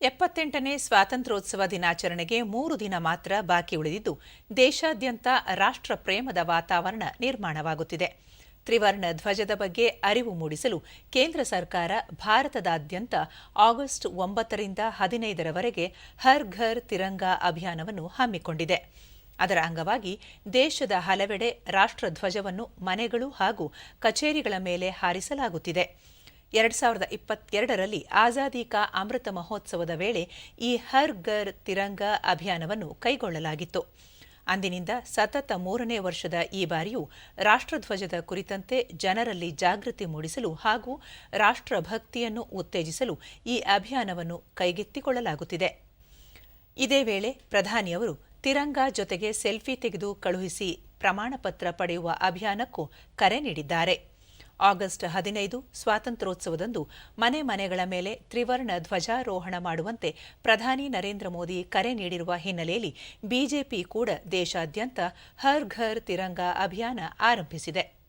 ಎಪ್ಪತ್ತೆಂಟನೇ ಸ್ವಾತಂತ್ರ್ಯೋತ್ಸವ ದಿನಾಚರಣೆಗೆ ಮೂರು ದಿನ ಮಾತ್ರ ಬಾಕಿ ಉಳಿದಿದ್ದು, ದೇಶಾದ್ಯಂತ ರಾಷ್ಟ್ರ ಪ್ರೇಮದ ವಾತಾವರಣ ನಿರ್ಮಾಣವಾಗುತ್ತಿದೆ. ತ್ರಿವರ್ಣ ಧ್ವಜದ ಬಗ್ಗೆ ಅರಿವು ಮೂಡಿಸಲು ಕೇಂದ್ರ ಸರ್ಕಾರ ಭಾರತದಾದ್ಯಂತ ಆಗಸ್ಟ್ ಒಂಬತ್ತರಿಂದ ಹದಿನೈದರವರೆಗೆ ಹರ್ ಘರ್ ತಿರಂಗಾ ಅಭಿಯಾನವನ್ನು ಹಮ್ಮಿಕೊಂಡಿದೆ. ಅದರ ಅಂಗವಾಗಿ ದೇಶದ ಹಲವೆಡೆ ರಾಷ್ಟ್ರಧ್ವಜವನ್ನು ಮನೆಗಳು ಹಾಗೂ ಕಚೇರಿಗಳ ಮೇಲೆ ಹಾರಿಸಲಾಗುತ್ತಿದೆ. ಎರಡ್ ಸಾವಿರದ ಇಪ್ಪತ್ತೆರಡರಲ್ಲಿ ಆಜಾದಿ ಕಾ ಅಮೃತ ಮಹೋತ್ಸವದ ವೇಳೆ ಈ ಹರ್ ಗರ್ ತಿರಂಗ ಅಭಿಯಾನವನ್ನು ಕೈಗೊಳ್ಳಲಾಗಿತ್ತು. ಅಂದಿನಿಂದ ಸತತ ಮೂರನೇ ವರ್ಷದ ಈ ಬಾರಿಯೂ ರಾಷ್ಟ್ರಧ್ವಜದ ಕುರಿತಂತೆ ಜನರಲ್ಲಿ ಜಾಗೃತಿ ಮೂಡಿಸಲು ಹಾಗೂ ರಾಷ್ಟ್ರಭಕ್ತಿಯನ್ನು ಉತ್ತೇಜಿಸಲು ಈ ಅಭಿಯಾನವನ್ನು ಕೈಗೆತ್ತಿಕೊಳ್ಳಲಾಗುತ್ತಿದೆ. ಇದೇ ವೇಳೆ ಪ್ರಧಾನಿಯವರು ತಿರಂಗ ಜೊತೆಗೆ ಸೆಲ್ಫಿ ತೆಗೆದು ಕಳುಹಿಸಿ ಪ್ರಮಾಣಪತ್ರ ಪಡೆಯುವ ಅಭಿಯಾನಕ್ಕೂ ಕರೆ ನೀಡಿದ್ದಾರೆ. ಆಗಸ್ಟ್ ಹದಿನೈದು ಸ್ವಾತಂತ್ರ್ಯೋತ್ಸವದಂದು ಮನೆ ಮನೆಗಳ ಮೇಲೆ ತ್ರಿವರ್ಣ ಧ್ವಜಾರೋಹಣ ಮಾಡುವಂತೆ ಪ್ರಧಾನಿ ನರೇಂದ್ರ ಮೋದಿ ಕರೆ ನೀಡಿರುವ ಹಿನ್ನೆಲೆಯಲ್ಲಿ ಬಿಜೆಪಿ ಕೂಡ ದೇಶಾದ್ಯಂತ ಹರ್ ಘರ್ ತಿರಂಗಾ ಅಭಿಯಾನ ಆರಂಭಿಸಿದೆ.